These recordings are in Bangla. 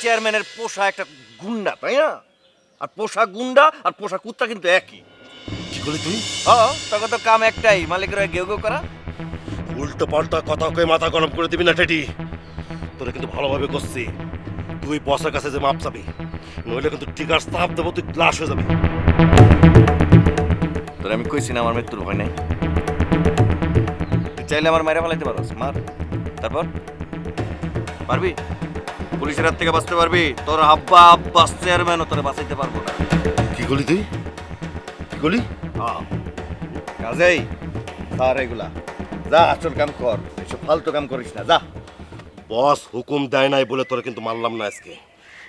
চেয়ারম্যানের পোষা একটা গুন্ডা তাই না? আর পোষা গুন্ডা আর পোষা কুত্তা কিন্তু একই। কি করলি তুই? হ্যাঁ তোকে তো কাম একটাই মালিকের গেউ গেউ করা। উল্টো পাল্টা কথা কয়ে মাথা গরম করে দিবি না টেটি তোরা কিন্তু ভালোভাবে করছি তুই বসের কাছে যে মাপ চাবি নইলে কিন্তু টিকার স্তাপ দেবো তুই গ্লাস হয়ে যাবি। তোর আমি কইছি না আমার মৃত্যুর ভয় নাই। তুই চাইলে আমার মায়েরা ফেলাইতে পারস মার। তারপর? পারবি পুলিশের হাত থেকে বাঁচতে পারবি? তোর আব্বা আব্বাস চেয়ারম্যানও তোরা বাঁচাইতে পারব না। কি করলি তুই? কি করলি? কাজেই স্যার এগুলা। যা আসল কাম কর। এসব ফালতু কাম করিস না যা। বস হুকুম দেয় নাই বলে তোরা কিন্তু মারলাম না আজকে।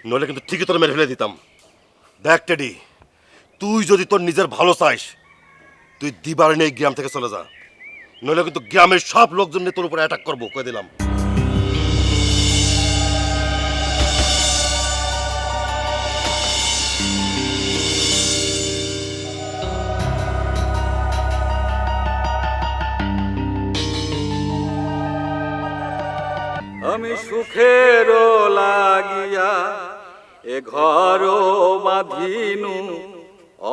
নইলে কিন্তু ঠিকই তোরা মেরে ফেলে দিতাম। দেখ টেডি তুই যদি তোর নিজের ভালো চাইস তুই দিবার নেই গ্রাম থেকে চলে যা। নইলে কিন্তু গ্রামের সব লোকজন নিয়ে তোর উপরে অ্যাটাক করব কয়ে দিলাম। আমি সুখের লাগিয়া এ ঘর বাঁধিনু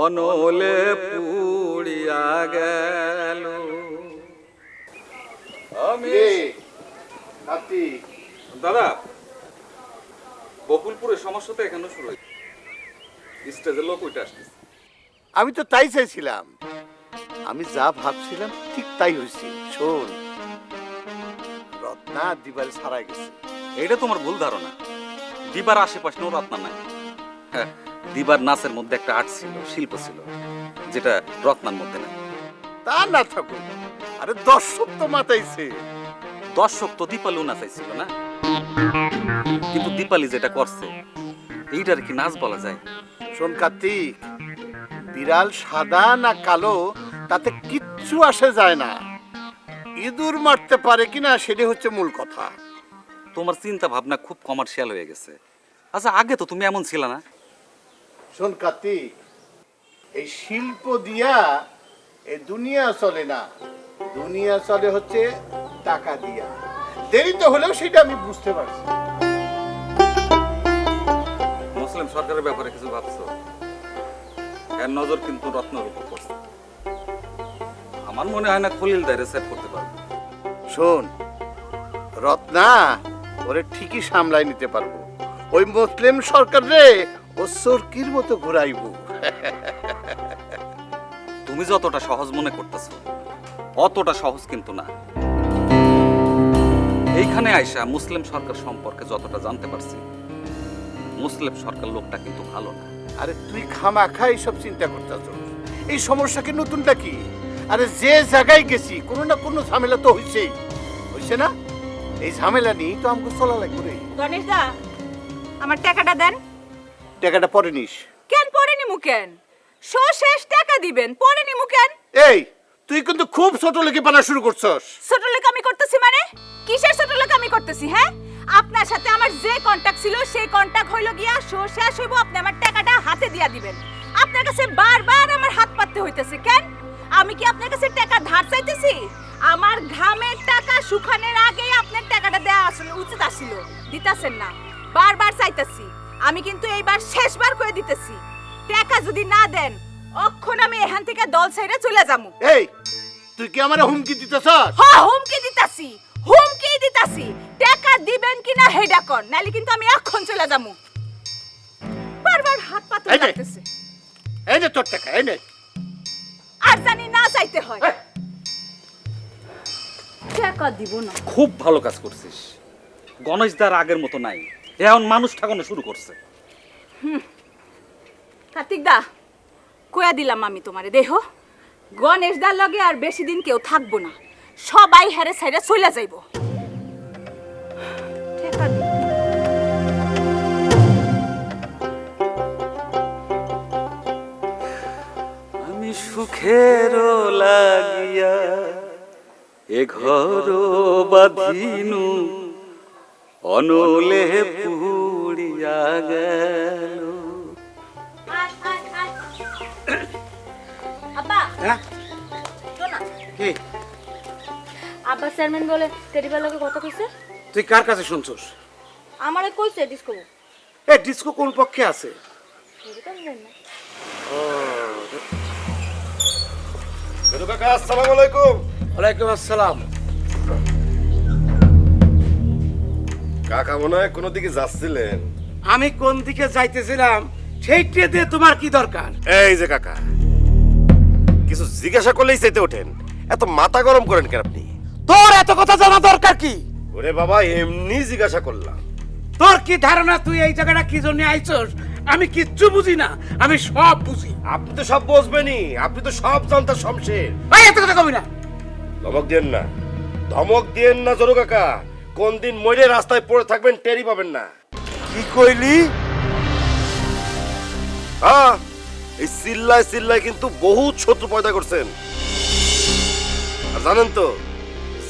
অনলে পুড়িয়া গেল। আমি দাদা বকুলপুরের সমস্যা তো এখানে শুরু হয়েছে। স্টেজের লোক ওইটা আসতেছে। আমি তো তাই চাইছিলাম। আমি যা ভাবছিলাম ঠিক তাই হয়েছে। শোন রত্না দিবারে ছাড়া গেছে। এইটা তোমার ভুল ধারণা। দিবার আশেপাশে নো রত্না নাই। হ্যাঁ দিবার নাচের মধ্যে একটা আর্ট ছিল শিল্প ছিল যেটা রত্নার মধ্যে নাই। তা না থাকুক আরে দর্শক তো মাতাইছে। দর্শক তো দীপালিও নাচাইছিল না? কিন্তু দীপালি যেটা করছে এইটার কি নাচ বলা যায়? শোন কার্তিক বিড়াল সাদা না কালো তাতে কিচ্ছু আসে যায় না। ইঁদুর মারতে পারে কিনা সেটা হচ্ছে মূল কথা। তোমার চিন্তা ভাবনা খুব কমার্শিয়াল হয়ে গেছে। আচ্ছা আগে তো তুমি এমন ছিল না। শোন কার্তিক এই শিল্প দিয়া এই দুনিয়া চলে না। দুনিয়া চলে হচ্ছে টাকা দিয়া। দেরি তো হলেও সেটা আমি বুঝতে পারছি। মুসলিম সরকারের ব্যাপারে কিছু ভাবছ? এর নজর কিন্তু রত্নের উপর পড়ছে। আমার মনে হয় না খলিল দায়রে সেট করতে পারবে। শোন রত্না ওরে ঠিকই সামলাই নিতে পারব। ওই মুসলিম সরকার রে ও সরকির মতো ঘুরাইবো। তুমি যতটা সহজ মনে করতেছো অতটা সহজ কিন্তু না। এইখানে আইসা মুসলিম সরকার সম্পর্কে যতটা জানতে পারছি মুসলিম সরকার লোকটা কিন্তু ভালো না। আরে তুই খামাখা এইসব চিন্তা করতেছ। এই সমস্যা কি নতুনটা কি? আরে যে জায়গায় গেছি কোনো না কোনো ঝামেলা তো হইছেই। হইছে না? এই ঝামেলা নিয়েই তো আমাকে চলা লাগবে রে। গণেশ দা আমার টাকাটা দেন। টাকাটা পরে নিস। কেন পরে নিমু কেন? শো শেষ টাকা দিবেন পরে নিমু কেন? এই তুই কিন্তু খুব ছোট লেগে পানা শুরু করছস। ছোট লোক আমি করতেছি মানে? কিসের ছোট লোক আমি করতেছি হ্যাঁ? আপনার সাথে আমার যে কন্টাক্ট ছিল সেই কন্টাক্ট হইল গিয়া শো শেষ হইব আপনি আমার টাকাটা হাতে দিয়া দিবেন। আপনার কাছে বারবার আমার হাত পাততে হইতেছে কেন? আমি কি আপনার কাছে টাকা ধার চাইতেছি? আমার ঘামের টাকা শুকানোর আগেই আপনার টাকাটা দেওয়া আসলে উচিত আসিল। দিতাছেন না। বারবার চাইতেছি। আমি কিন্তু এইবার শেষবার করে দিতেছি। টাকা যদি না দেন অক্ষণ আমি এখান থেকে দল ছেড়ে চলে যাব। এই তুই কি আমার হুমকি দিতেছস? হ হুমকি দিতাছি। হুমকি দিতাছি। টাকা দিবেন কিনা হেডা কর নালে কিন্তু আমি এখন চলে যামু বারবার হাত পাতে। লাগতেছে এই নে তোর টাকা এই নে। আর জানি না চাইতে হয়। টাকা দিব না? খুব ভালো কাজ করছিস। গণেশ দার আগের মতো নাই। এখন মানুষ ঠাকানো শুরু করছে। কার্তিক দা কয়া দিলাম আমি তোমারে দেহ। গণেশ দার লগে আর বেশি দিন কেউ থাকব না। সবাই হেরে সাইরে চলে যাইব। টাকা সুখের লাগিয়া এ ঘর বাঁধিনু অনলে পুড়িয়া গেল। আব্বা কি? আব্বা চেয়ারম্যান বলে টেডিবার লগে কথা কইছে? তুই কার কাছে শুনছস? আমারে কইছে ডিসকো। এ ডিস্কো কোন পক্ষে আছে? বেদু কাকা আসসালামু আলাইকুম। ওয়ালাইকুম আসসালাম। কাকা মনে হয় কোনো দিকে যাচ্ছিলেন। আমি কোন দিকে যাইতেছিলাম সেইটা দিয়ে তোমার কি দরকার? এই যে কাকা কিছু জিজ্ঞাসা করলেই চাইতে ওঠেন। এত মাথা গরম করেন কেন আপনি? তোর এত কথা জানা দরকার কি? ওরে বাবা এমনি জিজ্ঞাসা করলাম। তোর কি ধারণা তুই এই জায়গাটা কি জন্য আইছস? আমি কিচ্ছু বুঝি না আমি সব বুঝি। আপনি তো সব বসবেনই আপনি তো সব জানতে শমশের। এই এত কথা কবি না। ধমক দিয়েন না। ধমক দিয়েন না জরু কাকা। কোন দিন মরে রাস্তায় পড়ে থাকবেন টেরি পাবেন না। কি কইলি? হ্যাঁ এই চিল্লায় চিল্লায় কিন্তু বহুত শত্রু পয়দা করছেন। আর জানেন তো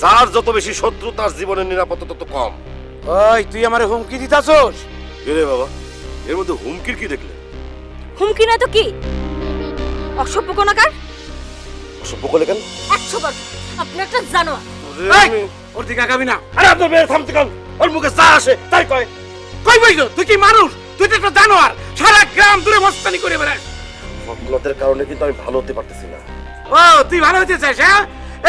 যার যত বেশি শত্রু তার জীবনের নিরাপত্তা তত কম। ওই তুই আমারে হুমকি দিতাছস? রে বাবা এর মধ্যে হুমকির কি দেখলে হুমকি না তো কি? অসভ্য কোনাকার অসভ্য করলে কেন? একশো বার। আপনি একটা জানোয়ার। এই, ওর দিকে আগাবি না। আরে আপনার মেয়ের থামতে কান? ওর মুখে যা আসে তাই কয়। কই বইছো তুই কি মানুষ? তুই তো একটা জানোয়ার। সারা গ্রাম দূরে মস্তানি করে বেড়াস। আপনাদের কারণে কিন্তু আমি ভালো হতে পারতেছি না। ও তুই ভালো হতে চাস হ্যাঁ?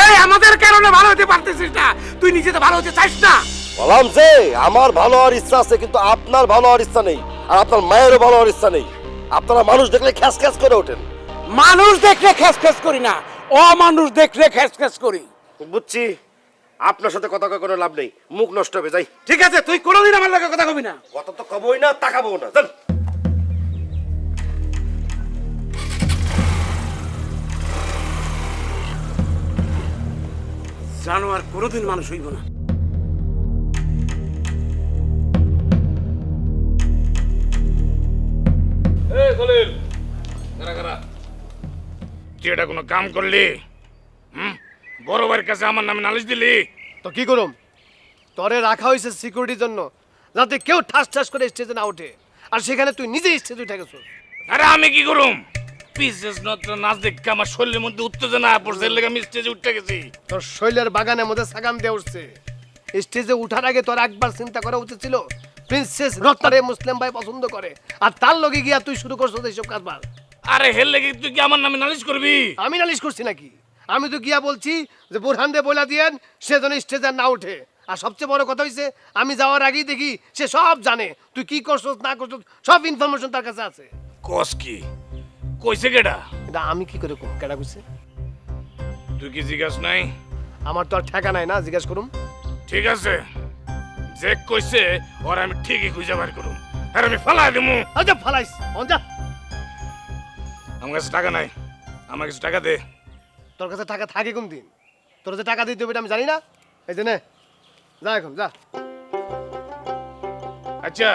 এই আমাদের কারণে ভালো হতে পারতেছিস না। তুই নিজে তো ভালো হতে চাস না। বললাম যে আমার ভালো হওয়ার ইচ্ছা আছে কিন্তু আপনার ভালো হওয়ার ইচ্ছা নেই। আর আপনার মায়েরও ভালো হওয়ার ইচ্ছা নেই। আপনারা মানুষ দেখলে খ্যাস খ্যাস করে ওঠেন। মানুষ দেখলে খ্যাস খ্যাস করি না অমানুষ দেখলে খ্যাস খ্যাস করি। বুঝছি আপনার সাথে কথা কোনো লাভ নেই মুখ নষ্ট হবে যাই। ঠিক আছে তুই কোনোদিন আমার লাগে কথা কবি না। কথা তো কবই না তাকাবো না জান জানোয়ার কোনোদিন মানুষ হইব না। এই খলিল। কারা কারা? তুই এটা কোনো কাম করলি? হুম? বড় ভাইয়ের কাছে আমার নামে নালিশ দিলি? তো কি করুম? তরে রাখা হয়েছে সিকিউরিটির জন্য যাতে কেউ ঠাস ঠাস করে স্টেজে না ওঠে। আর সেখানে তুই নিজে স্টেজে উঠে গেছো আরে আমি কি করুম? পিসেস নত্র নাচ দেখে আমার শরীরের মধ্যে উত্তেজনা পড়ছে এর লেগে আমি স্টেজে উঠতে গেছি। তোর শৈলের বাগানের মধ্যে সাগাম দিয়ে উঠছে। স্টেজে উঠার আগে তোর একবার চিন্তা করা উচিত ছিল প্রিন্সেস রত্তারে মুসলিম ভাই পছন্দ করে আর তার লগে গিয়া তুই শুরু করছ এইসব কারবার আরে হেল লেগে তুই কি আমার নামে নালিশ করবি? আমি নালিশ করছি নাকি? আমি তো গিয়া বলছি যে বোরহান দে বলে দিয়েন সে যেন স্টেজে না ওঠে। আর সবচেয়ে বড় কথা হয়েছে আমি যাওয়ার আগেই দেখি সে সব জানে। তুই কি করছস না করছস সব ইনফরমেশন তার কাছে আছে। কস কি? কইছে কেডা? এটা আমি কি করে কম কেডা কইছে? তুই কি জিজ্ঞাস নাই? আমার তো আর ঠেকা নাই না জিজ্ঞেস করুম। ঠিক আছে। যে কইছে ওর আমি ঠিকই খুঁজে বার করুম। আর আমি ফালাই দিমু। আচ্ছা ফালাইস। অন যা। আমার কাছে টাকা নাই। আমার কাছে টাকা দে। তোর কাছে টাকা থাকে কোন দিন তোর যে টাকা দিতে হবে এটা আমি জানি না। এই যে নে। যা এখন যা। আচ্ছা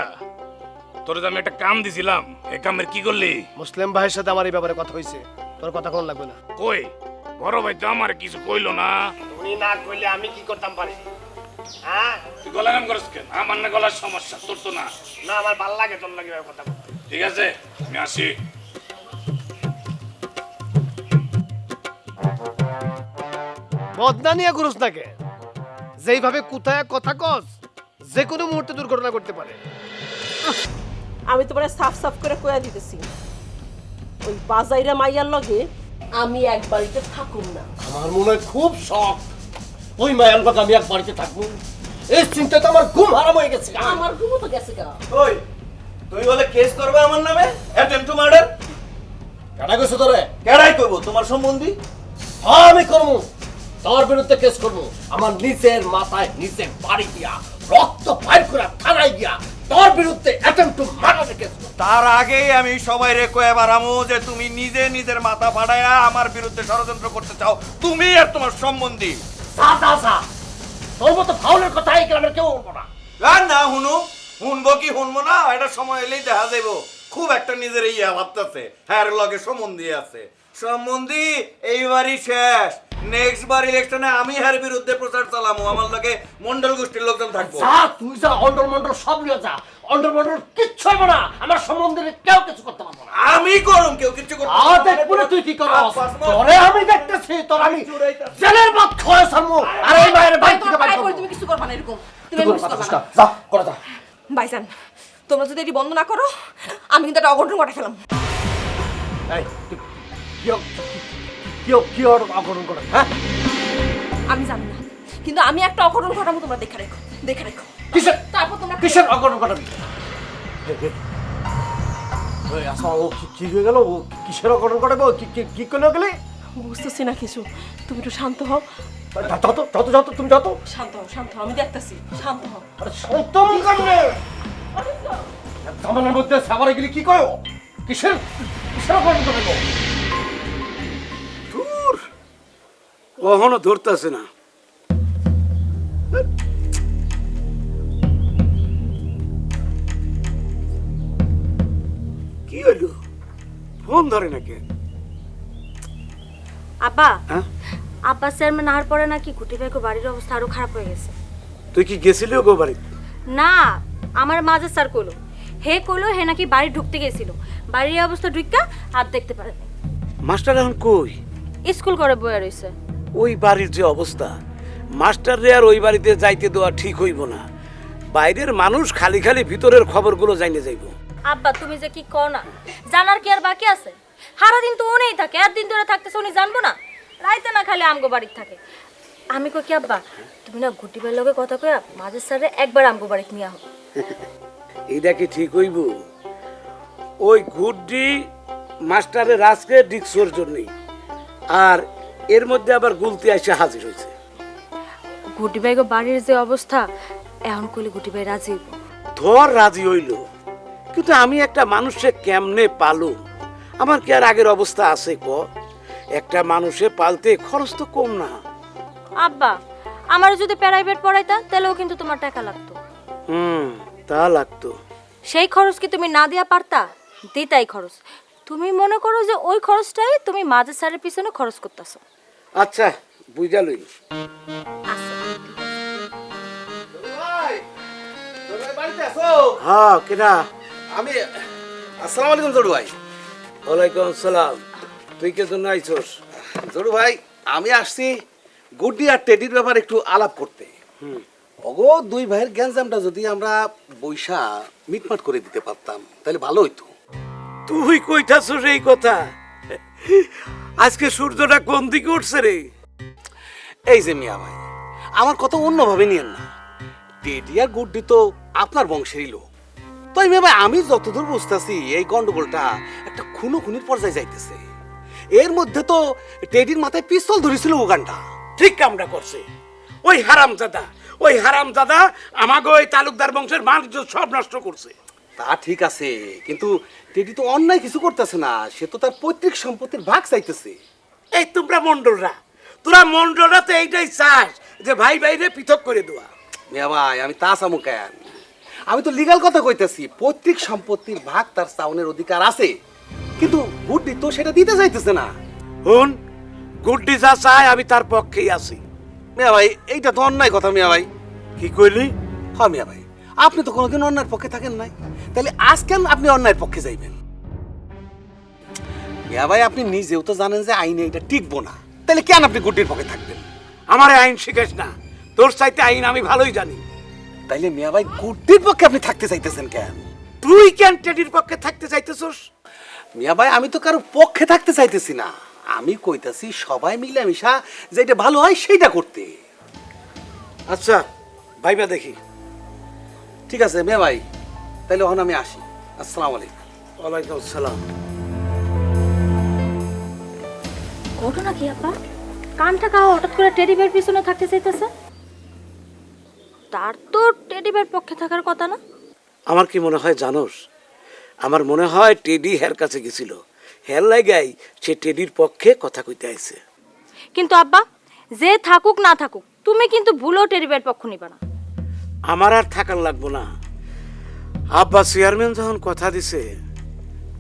তোর যে আমি একটা কাম দিছিলাম এই কামের কি করলি? মুসলিম ভাইয়ের সাথে আমার এই ব্যাপারে কথা হয়েছে। তোর কথা কোন লাগবে না। কই? বড় ভাই তো আমার কিছু কইলো না। উনি না কইলে আমি কি করতাম পারি? হ্যাঁ? তুই গলা নাম করিস কেন? আমার না গলার সমস্যা তোর তো না। না আমার ভালো লাগে তোর লাগে কথা ঠিক আছে আমি আসি। বদনা নিয়ে ঘুরুস নাকে যেইভাবে কোথায় কথা কস যে কোনো মুহূর্তে দুর্ঘটনা করতে পারে। আমি তোমার সাফ সাফ করে কয়া দিতেছি। ওই বাজাইরা মাইয়ার লগে আমি এক বাড়িতে থাকুম না। আমার মনে হয় খুব শখ। ওই মায়াল বাগ আমি এক বাড়িতে থাকব। এই চিন্তা তো আমার ঘুম হারাম হয়ে গেছে। আমার ঘুমো তো গেছে গা। ওই তুই বলে কেস করবে আমার নামে? Attempt to murder? কেডা গেছে তোরে? কেডাই করব তোমার সম্বন্ধী? হ্যাঁ আমি করব তোর বিরুদ্ধে কেস করব। আমার নিচের মাথায় নিচে বাড়ি দিয়া রক্ত ফাইল করে থানায় গিয়া তোর বিরুদ্ধে অ্যাটেম্প টু মার্ডারে কেস তার আগেই আমি সবাই রে কয়ে বাড়ামু যে তুমি নিজে নিজের মাথা ফাটায়া আমার বিরুদ্ধে ষড়যন্ত্র করতে চাও। তুমি আর তোমার সম্বন্ধী। সা সা সা তোর মতো ফাউলের কথা এই গ্রামের কেউ বলব না। আর না হুনু। শুনব কি শুনব না? এটা সময় এলেই দেখা যাইব। খুব একটা নিজের ইয়া ভাবতেছে। হ্যাঁ লগে সম্বন্ধী আছে। সম্বন্ধী এইবারই শেষ। নেক্সট বার ইলেকশনে আমি হার বিরুদ্ধে প্রচার চালামু। আমার লগে মন্ডল গোষ্ঠীর লোকজন থাকব। যা তুই যা অন্ডল মন্ডল সব নিয়ে যা। অন্ডল মন্ডল কিচ্ছু হবে না। আমার সম্বন্ধে কেউ কিছু করতে পারব না। আমি করুম কেউ কিছু করতে আ পারবে না। দেখব না তুই কি করস? তোরে আমি দেখতেছি তোর আমি জেলের মত খয়ে সামু আর এই বাইরে বাইরে থেকে বাইরে তাই তুমি কিছু করবা না এরকম। তুমি কিছু করবা না যা করে যা। ভাইজান তোমরা যদি এটি বন্ধ না করো আমি কিন্তু একটা অঘটন ঘটে ফেলাম। এই তুই কি কি অঘটন করে হ্যাঁ? আমি জানি না কিন্তু আমি একটা অঘটন ঘটাবো তোমরা দেখে রেখো দেখে রেখো। কিসের? তারপর তোমরা কিসের অঘটন ঘটাবি? আচ্ছা ও কি- হয়ে গেল? ও কিসের অঘটন ঘটাবে? ও কি কি- কি করে গেলে বুঝতেছি না কিছু। তুমি একটু শান্ত হও। যত যত যত তুমি যত। শান্ত হও শান্ত হও আমি দেখতেছি শান্ত হও। আরে কামনে জামানের মধ্যে সাবারে গেলে কি কয় কিসের কিসের অঘটন ঘটাবে কখনো ধরতেছে না। কি হইল? ফোন ধরে নাকি আব্বা? আব্বা চেয়ারম্যান আহার পরে নাকি গুটি ভাইকে বাড়ির অবস্থা আরও খারাপ হয়ে গেছে। তুই কি গেছিলি গো বাড়ি না আমার মাঝে স্যার কইলো। হে কইলো হে নাকি বাড়ি ঢুকতে গেছিল। বাড়ির অবস্থা ঢুকা আর দেখতে পারে। মাস্টার এখন কই? স্কুল করে বয়ে রইছে। ওই বাড়ির যে অবস্থা মাস্টার রে আর ওই বাড়িতে যাইতে দেওয়া ঠিক হইব না। বাইরের মানুষ খালি খালি ভিতরের খবরগুলো জানিয়ে যাইব। আব্বা তুমি যে কি কও না জানার কি আর বাকি আছে? সারা দিন তো উনিই থাকে আর দিন ধরে থাকতেছে উনি জানব না? রাইতে না খালি আমগো বাড়িতে থাকে। আমি কই কি আব্বা তুমি না গুটি ভাইয়ের লগে কথা কইয়া মাঝে স্যারে একবার আমগো বাড়িতে নিয়ে হোক এইটা কি ঠিক হইব? ওই গুড্ডি মাস্টারের আজকে ডিক্সোর জন্যই। আর এর মধ্যে আবার গুলতি এসে হাজির হয়েছে। গুটি ভাইগো বাড়ির যে অবস্থা এখন কইলে গুটি ভাই রাজি ধর রাজি হইল কিন্তু আমি একটা মানুষে কেমনে পালু? আমার কি আর আগের অবস্থা আছে ক? একটা মানুষে পালতে খরচ তো কম না। আব্বা আমার যদি প্রাইভেট পড়াইতা তাহলেও কিন্তু তোমার টাকা লাগতো। হুম তা লাগতো। সেই খরচ কি তুমি না দিয়া পারতা? দিতাই খরচ। তুমি মনে করো যে ওই খরচটাই তুমি মাঝে সারের পিছনে খরচ করতেছো। আচ্ছা বুঝা লই। হ্যাঁ কেনা আমি আসসালামু আলাইকুম জড়ু ভাই। ওয়ালাইকুম আসসালাম তুই কে জন্য আইছস? জড়ু ভাই আমি আসছি গুড্ডি আর টেডির ব্যাপারে একটু আলাপ করতে। অগো দুই ভাইয়ের গ্যাঞ্জামটা যদি আমরা বৈশা মিটমাট করে দিতে পারতাম তাহলে ভালো হইতো। তুই কইতাছস এই কথা? আজকে সূর্যটা কোন দিকে উঠছে রে? এই যে মিয়া ভাই, আমার কথা অন্যভাবে নিয়েন না। টেডি আর গুড্ডি তো আপনার বংশেরই লোক। তাই মিয়া ভাই, আমি যতদূর বুঝতেছি, এই গন্ডগোলটা একটা খুনো খুনির পর্যায়ে যাইতেছে। এর মধ্যে তো টেডির মাথায় পিস্তল ধরেছিল উগানটা ঠিক কামটা করছে। ওই হারাম দাদা ওই হারাম দাদা আমাকে ওই তালুকদার বংশের মানুষ সব নষ্ট করছে। তা ঠিক আছে কিন্তু টেডি তো অন্যায় কিছু করতেছে না সে তো তার পৈতৃক সম্পত্তির ভাগ চাইতেছে। এই তোমরা মন্ডলরা তোরা মন্ডলরা তো এইটাই চাস যে ভাই ভাইরে পৃথক করে দেওয়া। মিয়া ভাই আমি তা চামু কেন? আমি তো লিগাল কথা কইতেছি পৈতৃক সম্পত্তির ভাগ তার চাউনের অধিকার আছে কিন্তু গুড্ডি তো সেটা দিতে চাইতেছে না। হুন গুড্ডি যা চায় আমি তার পক্ষেই আছি। মিয়া ভাই এইটা তো অন্যায় কথা মিয়া ভাই। কি কইলি? হ্যাঁ মিয়া ভাই আপনি তো কোনোদিন অন্যায়ের পক্ষে থাকেন নাই। তাহলে আজ কেন আপনি অন্যায়ের পক্ষে যাইবেন? মিয়া ভাই, আপনি নিজেও তো জানেন যে আইনে এটা টিকবো না। তাহলে কেন আপনি গুড্ডির পক্ষে থাকবেন? আমার আইন শিখাস না। তোর চাইতে আইন আমি ভালোই জানি। তাইলে মিয়া ভাই, গুড্ডির পক্ষে আপনি থাকতে চাইতেছেন কেন? তুই কেন টেডির পক্ষে থাকতে চাইতেছস? মিয়া ভাই, আমি তো কারও পক্ষে থাকতে চাইতেছি না। আমি কইতাছি সবাই মিলে মিশা যেটা ভালো হয় সেইটা করতে। আচ্ছা ভাইবা দেখি। ঠিক আছে, মিয়া ভাই। তাহলে ওখানে আমি আসি। আসসালামু আলাইকুম। ওয়ালাইকুম আসসালাম। ঘটনা কি আপা? কানটা কাহা হঠাৎ করে টেডি বের পিছনে থাকতে চাইতেছে? তার তো টেডি বের পক্ষে থাকার কথা না। আমার কি মনে হয় জানোস? আমার মনে হয় টেডি হের কাছে গেছিল। হের লাগাই সে টেডির পক্ষে কথা কইতে আইছে। কিন্তু আব্বা যে থাকুক না থাকুক তুমি কিন্তু ভুলেও টেডি বের পক্ষ নিবা না। আমার আর থাকার লাগবো না। আব্বা চেয়ারম্যান যখন কথা দিছে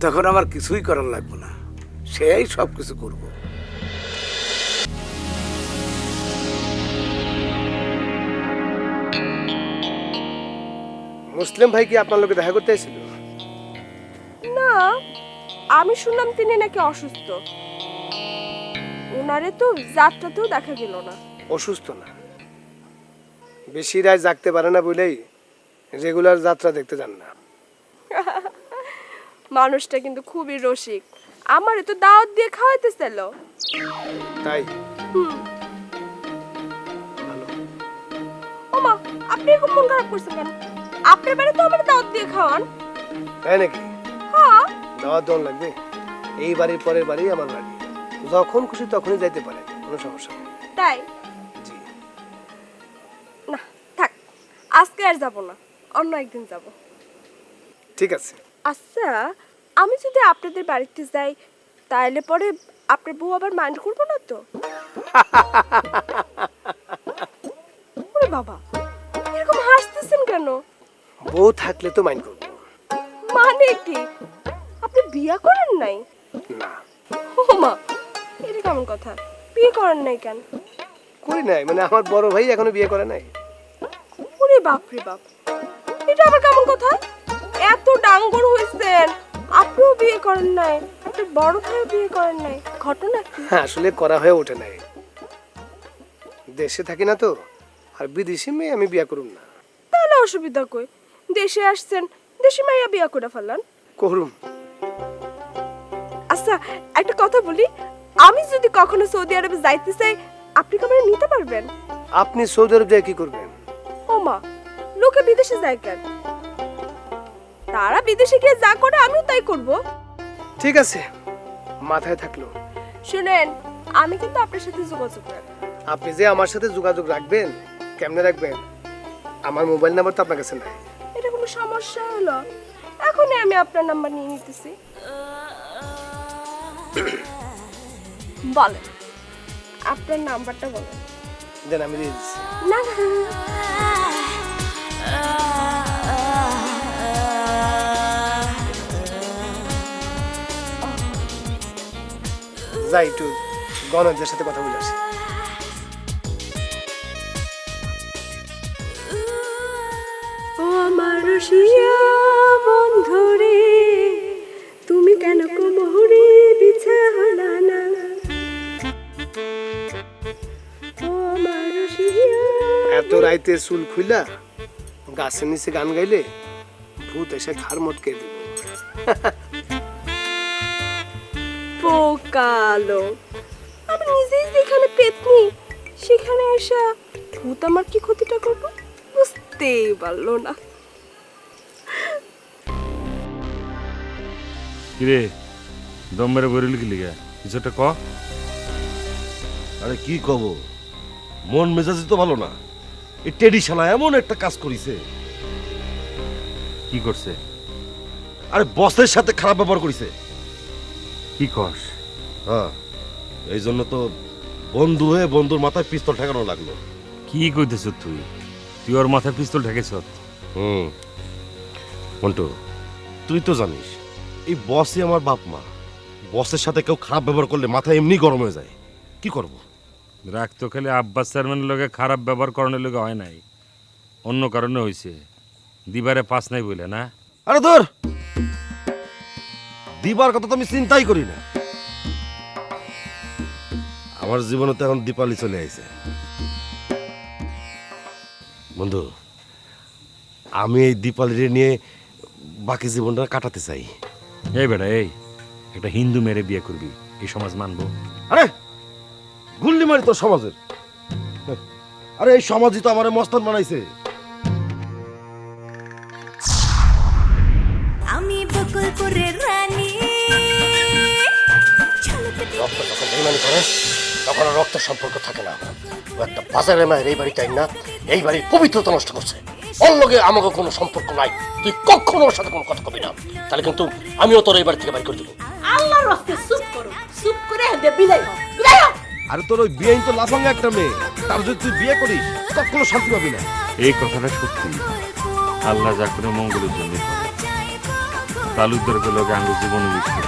তখন আমার কিছুই করার লাগবো না। সেই সব কিছু করব। মুসলিম ভাই কি আপনার লোকে দেখা করতে এসেছিল? না আমি শুনলাম তিনি নাকি অসুস্থ। ওনারে তো যাত্রাতেও দেখা গেল না। অসুস্থ না। বেশি রায় জাগতে পারে না বলেই রেগুলার যাত্রা দেখতে যান না। মানুষটা কিন্তু খুবই রসিক। আমারে তো দাওয়াত দিয়ে খাওয়াইতেছিল। তাই? ওমা আপনি এরকম মন খারাপ করছেন কেন? আপনার বাড়ি তো আমার দাওয়াত দিয়ে খাওয়ান। তাই নাকি? হ্যাঁ। দাওয়াত দেওয়ান লাগবে? এই বাড়ির পরের বাড়ি আমার বাড়ি। যখন খুশি তখনই যাইতে পারে কোনো সমস্যা নেই। তাই? না থাক। আজকে আর যাব না। অন্য একদিন যাব। ঠিক আছে। আচ্ছা আমি যদি আপনাদের বাড়িতে যাই তাহলে পরে আপনার বউ আবার মাইন্ড করব না তো? ওরে বাবা এরকম হাসতেছেন কেন? বউ থাকলে তো মাইন্ড করব। মানে কি? আপনি বিয়ে করেন নাই? না। ও মা এটা কেমন কথা? বিয়ে করেন নাই কেন? করি নাই মানে আমার বড় ভাই এখনও বিয়ে করে নাই। ওরে বাপ রে বাপ আবার কেমন কথা? এত ডাঙ্গর হয়েছেন। আপনিও বিয়ে করেন নাই আপনার বড় ভাইও বিয়ে করেন নাই। ঘটনা কি? হ্যাঁ আসলে করা হয়ে ওঠে নাই। দেশে থাকি না তো আর বিদেশি মেয়ে আমি বিয়ে করুম না। তাহলে অসুবিধা কই? দেশে আসছেন দেশি মাইয়া বিয়া করে ফেললেন। করুম। আচ্ছা একটা কথা বলি আমি যদি কখনো সৌদি আরবে যাইতে চাই আপনি কি নিতে পারবেন? আপনি সৌদি আরব কি করবেন? ও মা লোকে বিদেশে যায় কেন? তারা বিদেশে গিয়ে যা করে আমিও তাই করব। ঠিক আছে মাথায় থাকল। শুনেন আমি কিন্তু আপনার সাথে যোগাযোগ রাখব। আপনি যে আমার সাথে যোগাযোগ রাখবেন কেমনে রাখবেন? আমার মোবাইল নাম্বার তো আপনার কাছে নাই। এটা কোনো সমস্যা হলো? এখনই আমি আপনার নাম্বার নিয়ে নিতেছি। বলেন আপনার নাম্বারটা বলেন। দেন আমি দিয়ে দিচ্ছি। না না, যাই একটু গণজের সাথে কথা বলে আসি। আমার বন্ধুরে তুমি কেন কোমরে বিছা হলা না? এত রাইতে চুল খুইলা গাছের নিচে গান গাইলে ভূত এসে ঘাড় মটকে দিব। পোকালো আমি নিজেই যেখানে পেতনি সেখানে এসে ভূত আমার কি ক্ষতিটা করব? বুঝতেই পারল না। কিরে দম মেরে বইরল কি? লিগা কিছু একটা ক। আরে কি কব? মন মেজাজি তো ভালো না। এই টেডি শালা এমন একটা কাজ করিছে। কি করছে? আরে বসের সাথে খারাপ ব্যবহার করিছে। কি কস? হ্যাঁ। এই জন্য তো বন্ধু হয়ে বন্ধুর মাথায় পিস্তল ঠেকানো লাগল। কি কইতেছ তুই? তুই ওর মাথায় পিস্তল ঠেকেছ? হুম। মন্টু তুই তো জানিস এই বসই আমার বাপ মা। বসের সাথে কেউ খারাপ ব্যবহার করলে মাথা এমনি গরম হয়ে যায়। কি করব? রাগ তো খালি আব্বাস চেয়ারম্যানের লগে খারাপ ব্যবহার করানোর লগে হয় নাই। অন্য কারণে হয়েছে দিবারে পাস নাই বলে না? আরে ধর! দিবার কথা তো আমি চিন্তাই করি না। আমার জীবনে তো এখন দীপালি চলে আইছে। বন্ধু আমি এই দীপালিরে নিয়ে বাকি জীবনটা কাটাতে চাই। এই বেটা এই একটা হিন্দু মেরে বিয়ে করবি এই সমাজ মানবো। আরে গুল্লি মারি তোর সমাজের। আরে এই সমাজই তো আমার মস্তান বানাইছে। আমি বকুলপুরের রানী। আর রক্ত সম্পর্ক থাকে না। ও একটা বাজারে মায়ের এই বাড়িটাই না এই বাড়ির পবিত্রতা নষ্ট করছে। অন্যকে আমাকে কোনো সম্পর্ক নাই। তুই কখনো ওর সাথে কোনো কথা কবি না। তাহলে কিন্তু আমিও তোর এই বাড়ি থেকে বাড়ি করে দেবো। আল্লাহর রাস্তে চুপ করো। চুপ করে হেঁটে বিদায় হও। হও। আরে তোর ওই বিয়েই তো লাফাঙ্গা একটা মেয়ে। তার যদি তুই বিয়ে করিস কখনো শান্তি পাবি না। এই কথাটা সত্যি। আল্লাহ যা করে মঙ্গলের জন্য করে। তালুকদারকে লগে আঙ্গুর জীবন বিষ করে